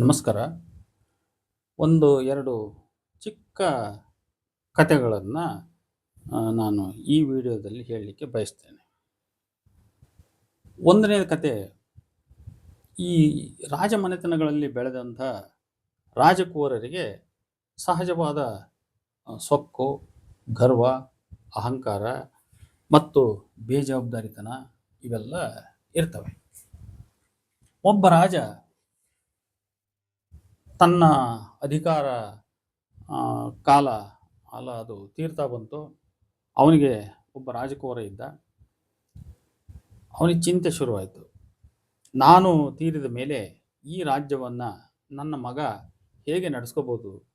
ನಮಸ್ಕಾರ. ಒಂದು, ಎರಡು ಚಿಕ್ಕ ಕಥೆಗಳನ್ನು ನಾನು ಈ ವಿಡಿಯೋದಲ್ಲಿ ಹೇಳಲಿಕ್ಕೆ ಬಯಸ್ತೇನೆ. ಒಂದನೇ ಕತೆ ಈ ರಾಜಮನೆತನಗಳಲ್ಲಿ ಬೆಳೆದಂಥ ರಾಜಕುವರರಿಗೆ ಸಹಜವಾದ ಸೊಕ್ಕು, ಗರ್ವ, ಅಹಂಕಾರ ಮತ್ತು ಬೇಜವಾಬ್ದಾರಿತನ ಇವೆಲ್ಲ ಇರ್ತವೆ. ಒಬ್ಬ ರಾಜ ತನ್ನ ಅಧಿಕಾರ ಕಾಲ ಅಲ್ಲ ಅದು ತೀರ್ತಾ ಬಂತು. ಅವನಿಗೆ ಒಬ್ಬ ರಾಜಕುವರ ಇದ್ದ. ಅವನಿಗೆ ಚಿಂತೆ ಶುರುವಾಯಿತು. ನಾನು ತೀರಿದ ಮೇಲೆ ಈ ರಾಜ್ಯವನ್ನು ನನ್ನ ಮಗ ಹೇಗೆ ನಡೆಸ್ಕೋಬೋದು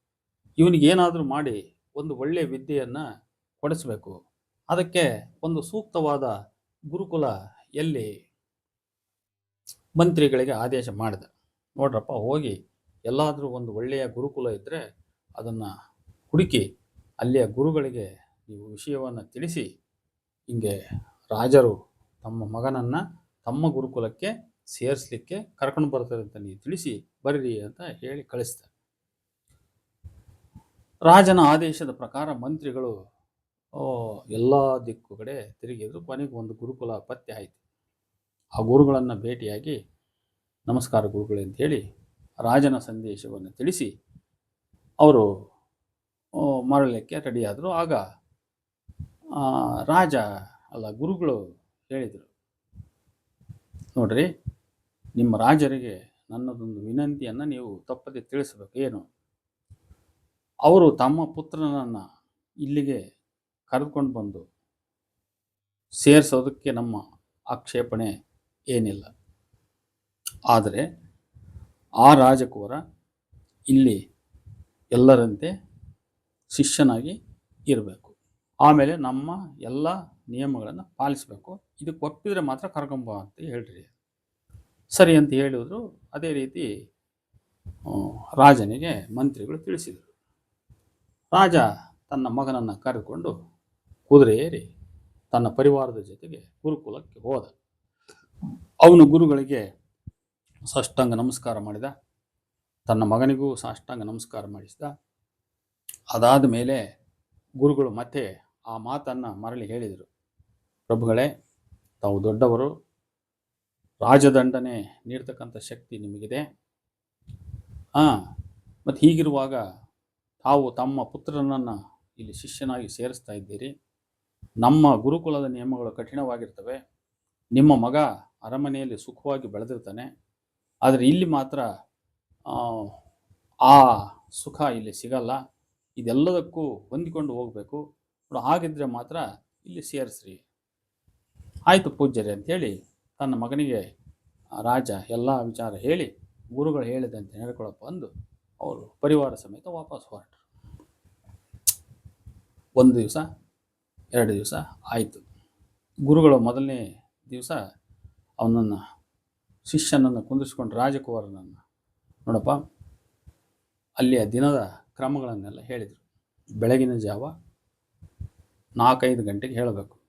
ಇವನಿಗೇನಾದರೂ ಮಾಡಿ ಒಂದು ಒಳ್ಳೆಯ ವಿದ್ಯೆಯನ್ನು ಕೊಡಿಸ್ಬೇಕು. ಅದಕ್ಕೆ ಒಂದು ಸೂಕ್ತವಾದ ಗುರುಕುಲ ಎಲ್ಲಿ? ಮಂತ್ರಿಗಳಿಗೆ ಆದೇಶ ಮಾಡಿದ. ನೋಡ್ರಪ್ಪ, ಹೋಗಿ ಎಲ್ಲಾದರೂ ಒಂದು ಒಳ್ಳೆಯ ಗುರುಕುಲ ಇದ್ದರೆ ಅದನ್ನು ಹುಡುಕಿ ಅಲ್ಲಿಯ ಗುರುಗಳಿಗೆ ನೀವು ವಿಷಯವನ್ನು ತಿಳಿಸಿ, ಹಿಂಗೆ ರಾಜರು ತಮ್ಮ ಮಗನನ್ನು ತಮ್ಮ ಗುರುಕುಲಕ್ಕೆ ಸೇರಿಸ್ಲಿಕ್ಕೆ ಕರ್ಕೊಂಡು ಬರ್ತಾರೆ ಅಂತ ನೀವು ತಿಳಿಸಿ ಬರ್ರಿ ಅಂತ ಹೇಳಿ ಕಳಿಸ್ತಾರೆ. ರಾಜನ ಆದೇಶದ ಪ್ರಕಾರ ಮಂತ್ರಿಗಳು ಎಲ್ಲ ದಿಕ್ಕು ಕಡೆ ತಿರುಗಿದ್ರು, ಕೊನೆಗೆ ಒಂದು ಗುರುಕುಲ ಪತ್ತೆ ಆಯಿತು. ಆ ಗುರುಗಳನ್ನು ಭೇಟಿಯಾಗಿ ನಮಸ್ಕಾರ ಗುರುಗಳೇ ಅಂತ ಹೇಳಿ ರಾಜನ ಸಂದೇಶವನ್ನು ತಿಳಿಸಿ ಅವರು ಮರಳಕ್ಕೆ ರೆಡಿಯಾದರು. ಆಗ ರಾಜ, ಅಲ್ಲ, ಗುರುಗಳು ಹೇಳಿದರು. ನೋಡ್ರಿ, ನಿಮ್ಮ ರಾಜರಿಗೆ ನನ್ನದೊಂದು ವಿನಂತಿಯನ್ನು ನೀವು ತಪ್ಪದೆ ತಿಳಿಸಬೇಕು. ಏನು? ಅವರು ತಮ್ಮ ಪುತ್ರನನ್ನು ಇಲ್ಲಿಗೆ ಕರೆದುಕೊಂಡು ಬಂದು ಸೇರಿಸೋದಕ್ಕೆ ನಮ್ಮ ಆಕ್ಷೇಪಣೆ ಏನಿಲ್ಲ. ಆದರೆ ಆ ರಾಜಕುವರ ಇಲ್ಲಿ ಎಲ್ಲರಂತೆ ಶಿಷ್ಯನಾಗಿ ಇರಬೇಕು. ಆಮೇಲೆ ನಮ್ಮ ಎಲ್ಲ ನಿಯಮಗಳನ್ನು ಪಾಲಿಸಬೇಕು. ಇದಕ್ಕೆ ಒಪ್ಪಿದರೆ ಮಾತ್ರ ಕರ್ಕೊಂಬ ಅಂತ ಹೇಳ್ರಿ. ಸರಿ ಅಂತ ಹೇಳಿದ್ರು. ಅದೇ ರೀತಿ ರಾಜನಿಗೆ ಮಂತ್ರಿಗಳು ತಿಳಿಸಿದರು. ರಾಜ ತನ್ನ ಮಗನನ್ನು ಕರೆದುಕೊಂಡು ಕುದುರೆ ಏರಿ ತನ್ನ ಪರಿವಾರದ ಜೊತೆಗೆ ಗುರುಕುಲಕ್ಕೆ ಹೋದ. ಅವನು ಗುರುಗಳಿಗೆ ಸಾಷ್ಟಾಂಗ ನಮಸ್ಕಾರ ಮಾಡಿದ, ತನ್ನ ಮಗನಿಗೂ ಸಾಷ್ಟಾಂಗ ನಮಸ್ಕಾರ ಮಾಡಿಸಿದ. ಅದಾದ ಮೇಲೆ ಗುರುಗಳು ಮತ್ತೆ ಆ ಮಾತನ್ನು ಮರಳಿ ಹೇಳಿದರು. ಪ್ರಭುಗಳೇ, ತಾವು ದೊಡ್ಡವರು. ರಾಜದಂಡನೆ ನೀಡ್ತಕ್ಕಂಥ ಶಕ್ತಿ ನಿಮಗಿದೆ. ಹಾಂ ಮತ್ತು ಹೀಗಿರುವಾಗ ತಾವು ತಮ್ಮ ಪುತ್ರನನ್ನು ಇಲ್ಲಿ ಶಿಷ್ಯನಾಗಿ ಸೇರಿಸ್ತಾ ಇದ್ದೀರಿ. ನಮ್ಮ ಗುರುಕುಲದ ನಿಯಮಗಳು ಕಠಿಣವಾಗಿರ್ತವೆ. ನಿಮ್ಮ ಮಗ ಅರಮನೆಯಲ್ಲಿ ಸುಖವಾಗಿ ಬೆಳೆದಿರ್ತಾನೆ. ಆದರೆ ಇಲ್ಲಿ ಮಾತ್ರ ಆ, ಸುಖ ಇಲ್ಲಿ ಸಿಗಲ್ಲ. ಇದೆಲ್ಲದಕ್ಕೂ ಹೊಂದಿಕೊಂಡು ಹೋಗಬೇಕು. ಹಾಗಿದ್ರೆ ಮಾತ್ರ ಇಲ್ಲಿ ಸೇರಿಸ್ರಿ. ಆಯಿತು ಪೂಜ್ಯರೇ ಅಂಥೇಳಿ ತನ್ನ ಮಗನಿಗೆ ರಾಜ ಎಲ್ಲ ವಿಚಾರ ಹೇಳಿ ಗುರುಗಳು ಹೇಳಿದಂತೆ ನಡ್ಕೊಳಪ್ಪ ಅಂದು ಅವರು ಪರಿವಾರ ಸಮೇತ ವಾಪಸ್ ಹೊರಟರು. ಒಂದು ದಿವಸ ಎರಡು ದಿವಸ ಆಯಿತು. ಗುರುಗಳು ಮೊದಲನೇ ದಿವಸ ಅವನನ್ನು ಶಿಷ್ಯನನ್ನು ಕುಂದಿಸ್ಕೊಂಡು ರಾಜಕುವರನನ್ನು ನೋಡಪ್ಪ, ಅಲ್ಲಿಯ ದಿನದ ಕ್ರಮಗಳನ್ನೆಲ್ಲ ಹೇಳಿದರು. ಬೆಳಗಿನ ಜಾವ ನಾಲ್ಕೈದು ಗಂಟೆಗೆ ಹೇಳಬೇಕು.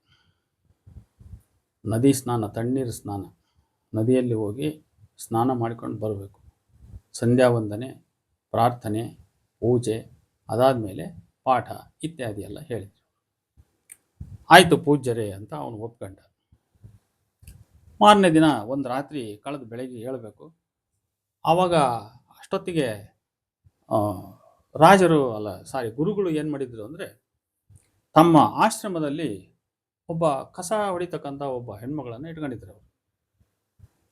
ನದಿ ಸ್ನಾನ, ತಣ್ಣೀರು ಸ್ನಾನ. ನದಿಯಲ್ಲಿ ಹೋಗಿ ಸ್ನಾನ ಮಾಡಿಕೊಂಡು ಬರಬೇಕು. ಸಂಧ್ಯಾ ವಂದನೆ, ಪ್ರಾರ್ಥನೆ, ಪೂಜೆ ಅದಾದ ಮೇಲೆ ಪಾಠ ಇತ್ಯಾದಿ ಎಲ್ಲ ಹೇಳಿದರು. ಆಯಿತು ಪೂಜ್ಯರೇ ಅಂತ ಅವನು ಒಪ್ಕೊಂಡ. ಮಾರನೇ ದಿನ ಒಂದು ರಾತ್ರಿ ಕಳೆದು ಬೆಳಗ್ಗೆ ಹೇಳಬೇಕು. ಆವಾಗ ಅಷ್ಟೊತ್ತಿಗೆ ರಾಜರು, ಅಲ್ಲ, ಸಾರಿ, ಗುರುಗಳು ಏನು ಮಾಡಿದ್ರು ಅಂದರೆ, ತಮ್ಮ ಆಶ್ರಮದಲ್ಲಿ ಒಬ್ಬ ಕಸ ಹೊಡಿತಕ್ಕಂಥ ಒಬ್ಬ ಹೆಣ್ಮಗಳನ್ನು ಇಟ್ಕೊಂಡಿದ್ರು ಅವರು.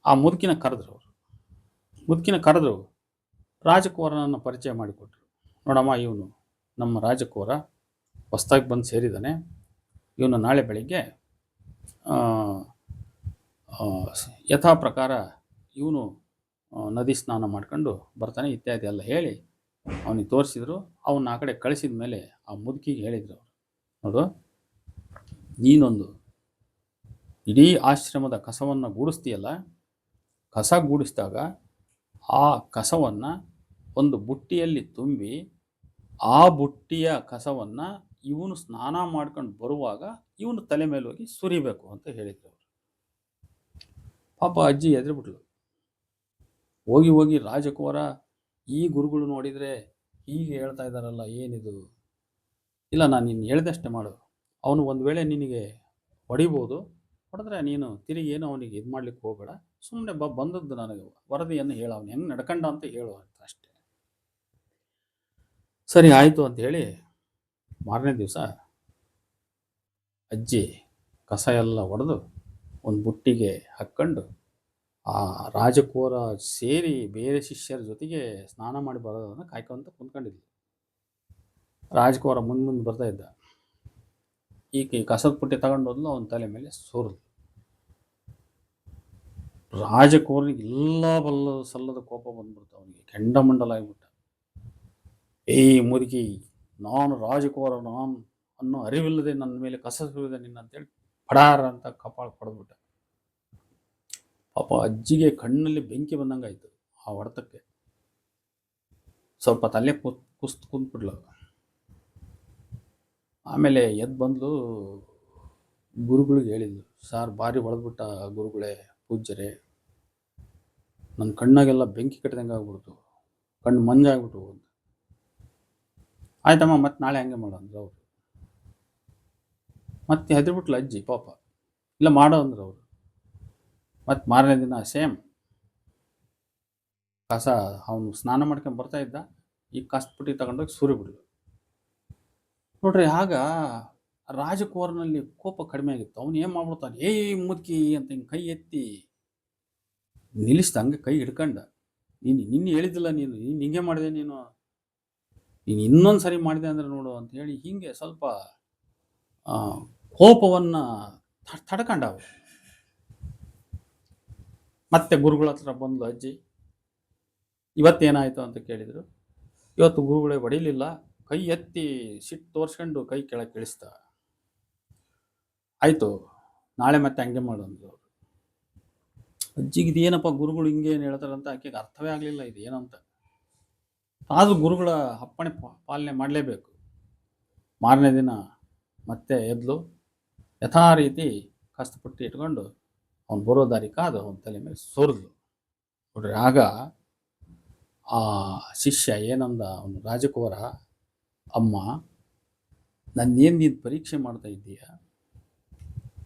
ಆ ಮುದುಕಿನ ಕರೆದ್ರು ಅವರು. ಮುದುಕಿನ ಕರೆದ್ರು ರಾಜಕುವರನನ್ನು ಪರಿಚಯ ಮಾಡಿಕೊಟ್ರು. ನೋಡಮ್ಮ, ಇವನು ನಮ್ಮ ರಾಜಕುವರ ಹೊಸ್ದಾಗಿ ಬಂದು ಸೇರಿದ್ದಾನೆ ಇವನು ನಾಳೆ ಬೆಳಿಗ್ಗೆ ಯಥಾ ಪ್ರಕಾರ ಇವನು ನದಿ ಸ್ನಾನ ಮಾಡ್ಕೊಂಡು ಬರ್ತಾನೆ ಇತ್ಯಾದಿ ಎಲ್ಲ ಹೇಳಿ ಅವನಿಗೆ ತೋರಿಸಿದ್ರು. ಅವನ್ನ ಆ ಕಡೆ ಕಳಿಸಿದ ಮೇಲೆ ಆ ಮುದುಕಿಗೆ ಹೇಳಿದರು ಅವರು. ನೋಡು, ನೀನೊಂದು ಇಡೀ ಆಶ್ರಮದ ಕಸವನ್ನು ಗೂಡಿಸ್ತೀಯಲ್ಲ? ಕಸ ಗೂಡಿಸಿದಾಗ ಆ ಕಸವನ್ನು ಒಂದು ಬುಟ್ಟಿಯಲ್ಲಿ ತುಂಬಿ ಆ ಬುಟ್ಟಿಯ ಕಸವನ್ನು ಇವನು ಸ್ನಾನ ಮಾಡ್ಕೊಂಡು ಬರುವಾಗ ಇವನು ತಲೆ ಮೇಲೆ ಹೋಗಿ ಸುರಿಬೇಕು ಅಂತ ಹೇಳಿದ್ರು. ಪಾಪ ಅಜ್ಜಿ ಎದ್ರಿಬಿಟ್ಲು ಹೋಗಿ ಹೋಗಿ ರಾಜಕುವರ ಈ ಗುರುಗಳು ನೋಡಿದರೆ ಹೀಗೆ ಹೇಳ್ತಾ ಇದ್ದಾರಲ್ಲ, ಏನಿದು? ಇಲ್ಲ, ನಾನು ನೀನು ಹೇಳ್ದಷ್ಟೇ ಮಾಡು. ಅವನು ಒಂದು ವೇಳೆ ನಿನಗೆ ಹೊಡಿಬೋದು. ಹೊಡೆದ್ರೆ ನೀನು ತಿರುಗಿ ಏನು ಅವನಿಗೆ ಇದು ಮಾಡ್ಲಿಕ್ಕೆ ಹೋಗಬೇಡ. ಸುಮ್ಮನೆ ಬ, ಬಂದದ್ದು ನನಗೆ ವರದಿಯನ್ನು ಹೇಳು. ಅವನು ಹೆಂಗೆ ನಡ್ಕಂಡ ಅಂತ ಹೇಳು ಅಂತ ಅಷ್ಟೇ. ಸರಿ, ಆಯಿತು ಅಂತ ಹೇಳಿ ಮಾರನೇ ದಿವಸ ಅಜ್ಜಿ ಕಸ ಎಲ್ಲ ಒಡೆದು ಒಂದು ಬುಟ್ಟಿಗೆ ಹಾಕ್ಕೊಂಡು ಆ ರಾಜಕೋರ ಸೇರಿ ಬೇರೆ ಶಿಷ್ಯರ ಜೊತೆಗೆ ಸ್ನಾನ ಮಾಡಿ ಬರೋದನ್ನು ಕಾಯ್ಕೊಂತ ಕುಂದ್ಕೊಂಡಿದ್ವಿ ರಾಜಕೋರ ಮುಂದೆ ಮುಂದೆ ಬರ್ತಾ ಇದ್ದ. ಈಕೆ ಕಸದ ಪುಟ್ಟಿ ತಗೊಂಡು ಹೋದ್ಲು, ಅವನ ತಲೆ ಮೇಲೆ ಸೋರಿದ್ಲು. ರಾಜಕೋರನಿಗೆ ಎಲ್ಲ ಬಲ್ಲ ಸಲ್ಲದ ಕೋಪ ಬಂದ್ಬಿಡ್ತು ಅವನಿಗೆ ಕೆಂಡಮಂಡಲ ಆಗಿಬಿಟ್ಟ. ಏಯ್ ಮುದುಕಿ, ನಾನು ರಾಜಕೋರ ನಾನು ಅನ್ನೋ ಅರಿವಿಲ್ಲದೆ ನನ್ನ ಮೇಲೆ ಕಸ ಸುರಿದೆ ನಿನ್ನ ಅಂತೇಳಿ ಪಡಾರ ಅಂತ ಕಪಾಳ ಹೊಡೆದ್ಬಿಟ್ಟ. ಪಾಪ ಅಜ್ಜಿಗೆ ಕಣ್ಣಲ್ಲಿ ಬೆಂಕಿ ಬಂದಂಗೆ ಆಯಿತು ಆ ಹೊಡೆತಕ್ಕೆ. ಸ್ವಲ್ಪ ತಲೆ ಕುತ್ ಕುಸ್ತು ಕುಂತ್ಬಿಡ್ಲ ಆಮೇಲೆ ಎದ್ದು ಬಂದು ಗುರುಗಳಿಗೆ ಹೇಳಿದ್ಲು, ಸಾರ್ ಭಾರಿ ಹೊಡೆದ್ಬಿಟ್ಟ ಗುರುಗಳೇ, ಪೂಜ್ಯರೇ. ನನ್ನ ಕಣ್ಣಾಗೆಲ್ಲ ಬೆಂಕಿ ಕಟ್ಟಿದಂಗೆ ಆಗ್ಬಿಡ್ತು. ಕಣ್ಣು ಮಂಜಾಗ್ಬಿಟ್ಟು ಆಯ್ತಮ್ಮ ಮತ್ತೆ ನಾಳೆ ಹಂಗೆ ಮಾಡು ಅಂದ್ರು ಅವರು. ಮತ್ತೆ ಹೆದರ್ಬಿಟ್ಲು ಅಜ್ಜಿ, ಪಾಪ. ಇಲ್ಲ, ಮಾಡೋ ಅಂದ್ರೆ ಅವರು. ಮತ್ತು ಮಾರನೇ ದಿನ ಸೇಮ್. ಕಸ ಅವನು ಸ್ನಾನ ಮಾಡ್ಕೊಂಡು ಬರ್ತಾ ಇದ್ದ. ಈ ಕಸದ ಪುಟ್ಟಿ ತಗೊಂಡೋಗಿ ಸೂರ್ಯ ಬಿಡಿದ್ರು ನೋಡ್ರಿ, ಆಗ ರಾಜಕುವರನಲ್ಲಿ ಕೋಪ ಕಡಿಮೆ ಆಗಿತ್ತು. ಅವನು ಏನು ಮಾಡ್ಬಿಡ್ತಾನೆ? ಏಯ್ ಮುದುಕಿ ಅಂತ ಹಿಂಗೆ ಕೈ ಎತ್ತಿ ನಿಲ್ಲಿಸ್ದ, ಹಂಗೆ ಕೈ ಹಿಡ್ಕಂಡ. ನೀನು, ನಿನ್ನೆ ಹೇಳಿದ್ದಿಲ್ಲ ನೀನು ನೀನು ಹಿಂಗೆ ಮಾಡಿದೆ ನೀನು. ನೀನು ಇನ್ನೊಂದು ಸರಿ ಮಾಡಿದೆ ಅಂದ್ರೆ ನೋಡು ಅಂತ ಹೇಳಿ ಹೀಗೆ ಸ್ವಲ್ಪ ಕೋಪವನ್ನ ತ- ತಡ್ಕಂಡ ಮತ್ತೆ ಗುರುಗಳ ಹತ್ರ ಬಂದು ಅಜ್ಜಿ, ಇವತ್ತೇನಾಯಿತು? ಅಂತ ಕೇಳಿದರು. ಇವತ್ತು ಗುರುಗಳೇ ಹೊಡಿಲಿಲ್ಲ, ಕೈ ಎತ್ತಿ ಸಿಟ್ಟು ತೋರಿಸ್ಕೊಂಡು ಕೈ ಕೆಳಗೆ ಇಳಿಸ್ದ ಆಯಿತು, ನಾಳೆ ಮತ್ತೆ ಹಂಗೆ ಮಾಡು, ಅಂದ್ರು ಅವರು. ಅಜ್ಜಿಗೆ ಇದೇನಪ್ಪ, ಗುರುಗಳು ಹಿಂಗೆ ಏನು ಹೇಳ್ತಾರಂತ ಆಕೆಗೆ ಅರ್ಥವೇ ಆಗಲಿಲ್ಲ ಇದು ಏನಂತ ಆದರೂ ಗುರುಗಳ ಅಪ್ಪಣೆ ಪಾಲನೆ ಮಾಡಲೇಬೇಕು. ಮಾರನೇ ದಿನ ಮತ್ತೆ ಎದ್ಲು ಯಥಾ ರೀತಿ ಕಷ್ಟಪಟ್ಟು ಇಟ್ಕೊಂಡು ಅವನು ಬರೋ ದಾರಿ ಕಾದು ಅವನ ತಲೆ ಮೇಲೆ ಸೋರಿದ್ಲು. ನೋಡ್ರಿ, ಆಗ ಆ ಶಿಷ್ಯ ಏನಂದ ಅವನು, ರಾಜಕುವರ, ಅಮ್ಮ ನನ್ನೇನು ನೀನು ಪರೀಕ್ಷೆ ಮಾಡ್ತಾ ಇದ್ದೀಯ?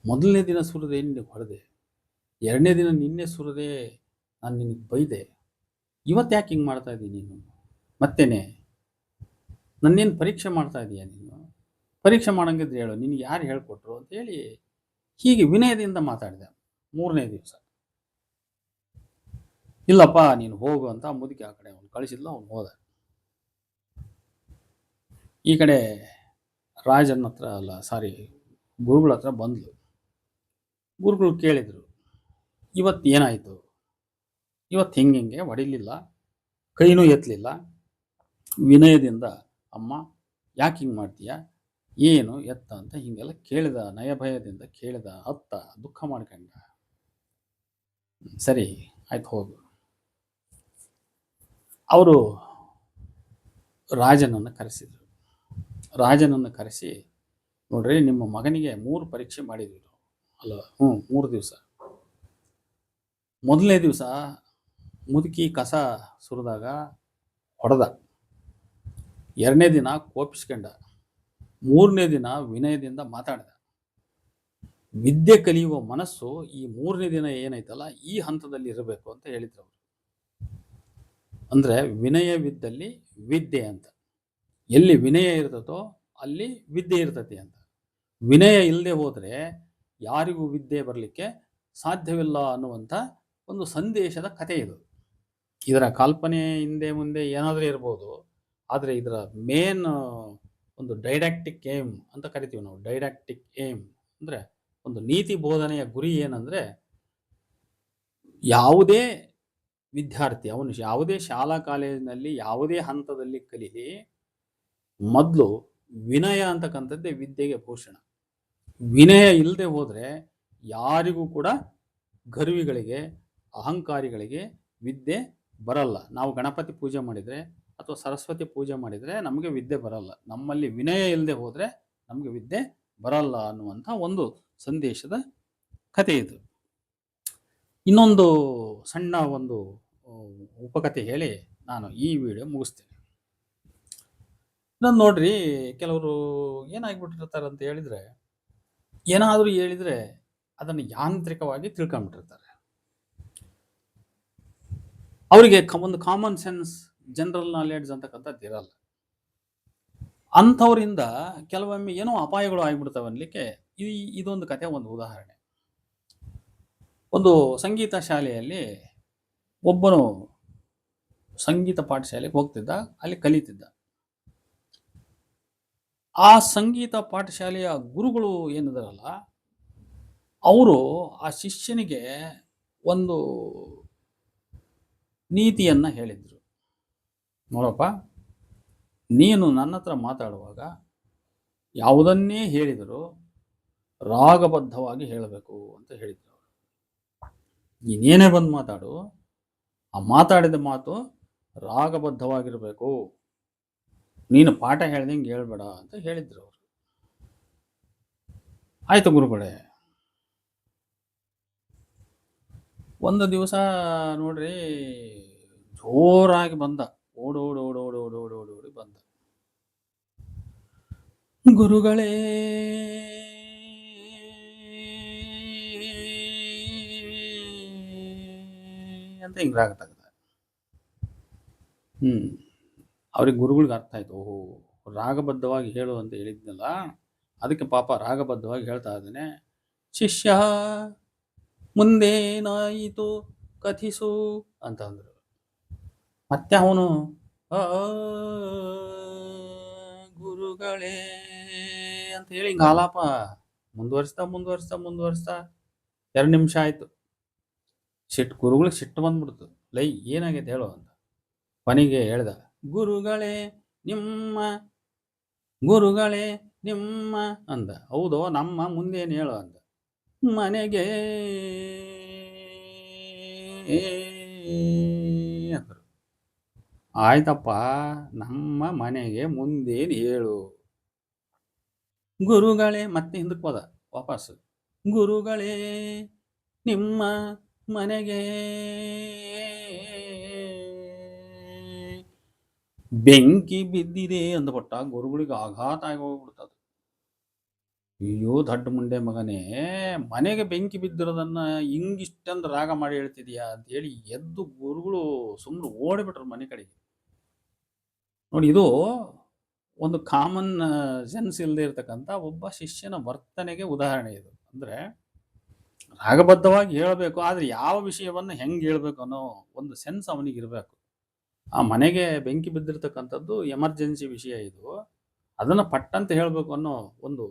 ಮೊದಲನೇ ದಿನ ಸುರದೆ ನಿನಗೆ ಹೊಡೆದೆ. ಎರಡನೇ ದಿನ ನಿನ್ನೆ ಸುರಿದೆ ನಾನು ನಿನಗೆ ಬೈದೆ. ಇವತ್ತು ಯಾಕೆ ಹಿಂಗೆ ಮಾಡ್ತಾ ಇದ್ದೀನಿ ನೀನು? ಮತ್ತೇನೆ, ನನ್ನೇನು ಪರೀಕ್ಷೆ ಮಾಡ್ತಾ ಇದೀಯ ನೀನು? ಪರೀಕ್ಷೆ ಮಾಡಂಗಿದ್ರೆ ಹೇಳು, ನಿನಗೆ ಯಾರು ಹೇಳ್ಕೊಟ್ರು ಅಂತ ಹೇಳಿ ಹೀಗೆ ವಿನಯದಿಂದ ಮಾತಾಡಿದೆ. ಮೂರನೇ ದಿವಸ. ಇಲ್ಲಪ್ಪ, ನೀನು ಹೋಗು ಅಂತ ಮುದುಕಿ ಆ ಕಡೆ ಅವನು ಕಳಿಸಿದ್ಲು, ಅವನು ಹೋದ. ಈ ಕಡೆ ರಾಜನ ಹತ್ರ, ಅಲ್ಲ ಸಾರಿ ಗುರುಗಳ ಹತ್ರ ಬಂದ್ಲು. ಗುರುಗಳು ಕೇಳಿದರು, ಇವತ್ತು ಏನಾಯಿತು? ಇವತ್ತು ಹೆಂಗೆ ಹೆಂಗೆ ಹೊಡಿಲಿಲ್ಲ, ಕೈನೂ ಎತ್ತಲಿಲ್ಲ ವಿನಯದಿಂದ, ಅಮ್ಮ, ಯಾಕೆ ಹಿಂಗೆ ಮಾಡ್ತೀಯ? ಏನು ಎತ್ತ ಅಂತ ಹೀಗೆಲ್ಲ ಕೇಳಿದ ನಯಭಯದಿಂದ ಕೇಳಿದ ಅತ್ತ ದುಃಖ ಮಾಡ್ಕೊಂಡ. ಸರಿ, ಆಯ್ತು ಹೋಗು. ಅವರು ರಾಜನನ್ನು ಕರೆಸಿದರು. ರಾಜನನ್ನು ಕರೆಸಿ, ನೋಡ್ರಿ, ನಿಮ್ಮ ಮಗನಿಗೆ ಮೂರು ಪರೀಕ್ಷೆ ಮಾಡಿದ್ವಿ ಅಲ್ಲ ಹ್ಞೂ ಮೂರು ದಿವಸ. ಮೊದಲನೇ ದಿವಸ ಮುದುಕಿ ಕಸ ಸುರಿದಾಗ ಹೊಡೆದ. ಎರಡನೇ ದಿನ ಕೋಪಿಸ್ಕೊಂಡ. ಮೂರನೇ ದಿನ ವಿನಯದಿಂದ ಮಾತಾಡಿದ. ವಿದ್ಯೆ ಕಲಿಯುವ ಮನಸ್ಸು ಈ ಮೂರನೇ ದಿನ ಏನೈತಲ್ಲ ಈ ಹಂತದಲ್ಲಿ ಇರಬೇಕು ಅಂತ ಹೇಳಿದ್ರು ಅವರು. ಅಂದರೆ ವಿನಯವಿದ್ದಲ್ಲಿ ವಿದ್ಯೆ ಅಂತ. ಎಲ್ಲಿ ವಿನಯ ಇರ್ತದೋ ಅಲ್ಲಿ ವಿದ್ಯೆ ಇರ್ತತಿ ಅಂತ. ವಿನಯ ಇಲ್ಲದೆ ಹೋದರೆ ಯಾರಿಗೂ ವಿದ್ಯೆ ಬರಲಿಕ್ಕೆ ಸಾಧ್ಯವಿಲ್ಲ ಅನ್ನುವಂಥ ಒಂದು ಸಂದೇಶದ ಕಥೆ ಇದು. ಇದರ ಕಲ್ಪನೆ ಹಿಂದೆ ಮುಂದೆ ಏನಾದರೂ ಇರ್ಬೋದು, ಆದರೆ ಇದರ ಮೇನ್ ಒಂದು ಡೈಡಾಕ್ಟಿಕ್ ಏಮ್ ಅಂತ ಕರಿತೀವಿ ನಾವು. ಡೈಡಾಕ್ಟಿಕ್ ಏಮ್ ಅಂದರೆ ಒಂದು ನೀತಿ ಬೋಧನೆಯ ಗುರಿ ಏನಂದರೆ ಯಾವುದೇ ವಿದ್ಯಾರ್ಥಿ, ಅವನು ಯಾವುದೇ ಶಾಲಾ ಕಾಲೇಜಿನಲ್ಲಿ ಯಾವುದೇ ಹಂತದಲ್ಲಿ ಕಲೀಲಿ ಮೊದಲು ವಿನಯ ಅಂತಕ್ಕಂಥದ್ದೇ ವಿದ್ಯೆಗೆ ಪೋಷಣ. ವಿನಯ ಇಲ್ಲದೆ ಹೋದರೆ ಯಾರಿಗೂ ಕೂಡ ಗರ್ವಿಗಳಿಗೆ, ಅಹಂಕಾರಿಗಳಿಗೆ ವಿದ್ಯೆ ಬರಲ್ಲ. ನಾವು ಗಣಪತಿ ಪೂಜೆ ಮಾಡಿದರೆ ಅಥವಾ ಸರಸ್ವತಿ ಪೂಜೆ ಮಾಡಿದರೆ ನಮಗೆ ವಿದ್ಯೆ ಬರಲ್ಲ. ನಮ್ಮಲ್ಲಿ ವಿನಯ ಇಲ್ಲದೆ ಹೋದರೆ ನಮಗೆ ವಿದ್ಯೆ ಬರಲ್ಲ ಅನ್ನುವಂಥ ಒಂದು ಸಂದೇಶದ ಕಥೆ ಇದು. ಇನ್ನೊಂದು ಸಣ್ಣ ಒಂದು ಉಪಕಥೆ ಹೇಳಿ ನಾನು ಈ ವಿಡಿಯೋ ಮುಗಿಸ್ತೇನೆ. ನಾನು ನೋಡ್ರಿ, ಕೆಲವರು ಏನಾಗ್ಬಿಟ್ಟಿರ್ತಾರೆ ಅಂತ ಹೇಳಿದ್ರೆ, ಏನಾದರೂ ಹೇಳಿದ್ರೆ ಅದನ್ನು ಯಾಂತ್ರಿಕವಾಗಿ ತಿಳ್ಕೊಂಬಿಟ್ಟಿರ್ತಾರೆ ಅವರಿಗೆ ಒಂದು ಕಾಮನ್ ಸೆನ್ಸ್ ಜನರಲ್ ನಾಲೆಡ್ಜ್ ಅಂತಕ್ಕಂಥದ್ದು ಇರಲ್ಲ. ಅಂಥವರಿಂದ ಕೆಲವೊಮ್ಮೆ ಏನೋ ಅಪಾಯಗಳು ಆಗಿಬಿಡ್ತವೆ ಅನ್ಲಿಕ್ಕೆ ಈ ಇದೊಂದು ಕತೆ ಒಂದು ಉದಾಹರಣೆ. ಒಂದು ಸಂಗೀತ ಶಾಲೆಯಲ್ಲಿ ಒಬ್ಬನು ಸಂಗೀತ ಪಾಠಶಾಲೆಗೆ ಹೋಗ್ತಿದ್ದ, ಅಲ್ಲಿ ಕಲಿತಿದ್ದ. ಆ ಸಂಗೀತ ಪಾಠಶಾಲೆಯ ಗುರುಗಳು ಏನಿದಾರಲ್ಲ, ಅವರು ಆ ಶಿಷ್ಯನಿಗೆ ಒಂದು ನೀತಿಯನ್ನ ಹೇಳಿದ್ರು. ನೋಡಪ್ಪ, ನೀನು ನನ್ನ ಹತ್ರ ಮಾತಾಡುವಾಗ ಯಾವುದನ್ನೇ ಹೇಳಿದರೂ ರಾಗಬದ್ಧವಾಗಿ ಹೇಳಬೇಕು ಅಂತ ಹೇಳಿದ್ರು ಅವರು. ನೀನೇನೇ ಬಂದು ಮಾತಾಡು, ಆ ಮಾತಾಡಿದ ಮಾತು ರಾಗಬದ್ಧವಾಗಿರಬೇಕು. ನೀನು ಪಾಠ ಹೇಳ್ದಂಗೆ ಹೇಳ್ಬೇಡ ಅಂತ ಹೇಳಿದ್ರು ಅವರು. ಆಯ್ತು ಗುರುಗಳೇ, ಒಂದು ದಿವಸ ನೋಡ್ರಿ ಜೋರಾಗಿ ಬಂದ. ಓಡ್ ಓಡ್ ಓಡ್ ಓಡ್ ಓಡ್ ಓಡ್ ಓಡ್, ಓಡಿ ಬಂದ. ಗುರುಗಳೇ, ಅಂತ ಹಿಂಗ್ ರಾಗ ಹ್ಮ್. ಅವ್ರಿಗೆ ಗುರುಗಳಿಗೆ ಅರ್ಥ ಆಯ್ತು. ಓಹೋ, ರಾಗಬದ್ಧವಾಗಿ ಹೇಳು ಅಂತ ಹೇಳಿದ್ನಲ್ಲ, ಅದಕ್ಕೆ ಪಾಪ ರಾಗಬದ್ಧವಾಗಿ ಹೇಳ್ತಾ ಇದ್ದಾನೆ. ಶಿಷ್ಯ, ಮುಂದೇನಾಯಿತು, ಕಥಿಸು ಅಂತ ಅಂದ್ರು. ಮತ್ತೆ ಅವನು ಗುರುಗಳೇ ಅಂತ ಹೇಳಿ ಗಾಲಾಪ ಮುಂದುವರಿಸ್ತಾ ಮುಂದುವರಿಸ್ತಾ ಮುಂದುವರಿಸ್ತಾ ಎರಡು ನಿಮಿಷ ಆಯ್ತು. ಸಿಟ್ಟು, ಗುರುಗಳಿಗೆ ಸಿಟ್ಟು ಬಂದ್ಬಿಡ್ತು. ಲೈ, ಏನಾಗೈತೆ ಹೇಳು ಅಂತ. ಕೊನೆಗೆ ಹೇಳ್ದ, ಗುರುಗಳೇ, ನಿಮ್ಮ ಗುರುಗಳೇ, ನಿಮ್ಮ ಅಂದ. ಹೌದು, ನಮ್ಮ ಮುಂದೇನು ಹೇಳು ಅಂದ. ಮನೆಗೆ ಆಯ್ತಪ್ಪ, ನಮ್ಮ ಮನೆಗೆ ಮುಂದೇನು ಹೇಳು. ಗುರುಗಳೇ, ಮತ್ತೆ ಹಿಂದಕ್ಕೆ ಹೋದ ವಾಪಸ್ ಗುರುಗಳೇ, ನಿಮ್ಮ ಮನೆಗೆ ಬೆಂಕಿ ಬಿದ್ದಿದೆ ಅಂದ್ಬಿಟ್ಟ ಗುರುಗಳಿಗೆ ಆಘಾತ ಆಗಿ ಹೋಗ್ಬಿಡ್ತದ ಅಯ್ಯೋ, ದಡ್ಡ ಮುಂಡೆ ಮಗನೇ, ಮನೆಗೆ ಬೆಂಕಿ ಬಿದ್ದಿರೋದನ್ನ ಹಿಂಗಿಷ್ಟೊಂದು ರಾಗ ಮಾಡಿ ಹೇಳ್ತಿದ್ಯಾ ಅಂತ ಹೇಳಿ ಎದ್ದು ಗುರುಗಳು ಸುಮ್ಮನೆ ಓಡಿಬಿಟ್ರು ಮನೆ ಕಡೆಗೆ. ನೋಡಿ, ಇದು ಒಂದು ಕಾಮನ್ ಸೆನ್ಸ್ ಇಲ್ಲದೆ ಇರತಕ್ಕಂಥ ಒಬ್ಬ ಶಿಷ್ಯನ ವರ್ತನೆಗೆ ಉದಾಹರಣೆ ಇದು. ಅಂದ್ರೆ ರಾಗಬದ್ಧವಾಗಿ ಹೇಳಬೇಕು, ಆದರೆ ಯಾವ ವಿಷಯವನ್ನು ಹೆಂಗೆ ಹೇಳ್ಬೇಕು ಅನ್ನೋ ಒಂದು ಸೆನ್ಸ್ ಅವನಿಗೆ ಇರಬೇಕು. ಆ ಮನೆಗೆ ಬೆಂಕಿ ಬಿದ್ದಿರ್ತಕ್ಕಂಥದ್ದು ಎಮರ್ಜೆನ್ಸಿ ವಿಷಯ ಇದು. ಅದನ್ನ ಪಟ್ಟಂತ ಹೇಳಬೇಕು ಅನ್ನೋ ಒಂದು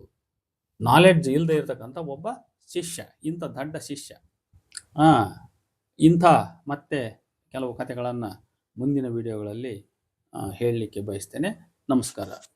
ನಾಲೆಡ್ಜ್ ಇಲ್ಲದೆ ಇರತಕ್ಕಂಥ ಒಬ್ಬ ಶಿಷ್ಯ, ಇಂಥ ದಡ್ಡ ಶಿಷ್ಯ. ಇಂಥ ಮತ್ತೆ ಕೆಲವು ಕಥೆಗಳನ್ನು ಮುಂದಿನ ವಿಡಿಯೋಗಳಲ್ಲಿ ಹೇಳಲಿಕ್ಕೆ ಬಯಸ್ತೇನೆ. ನಮಸ್ಕಾರ.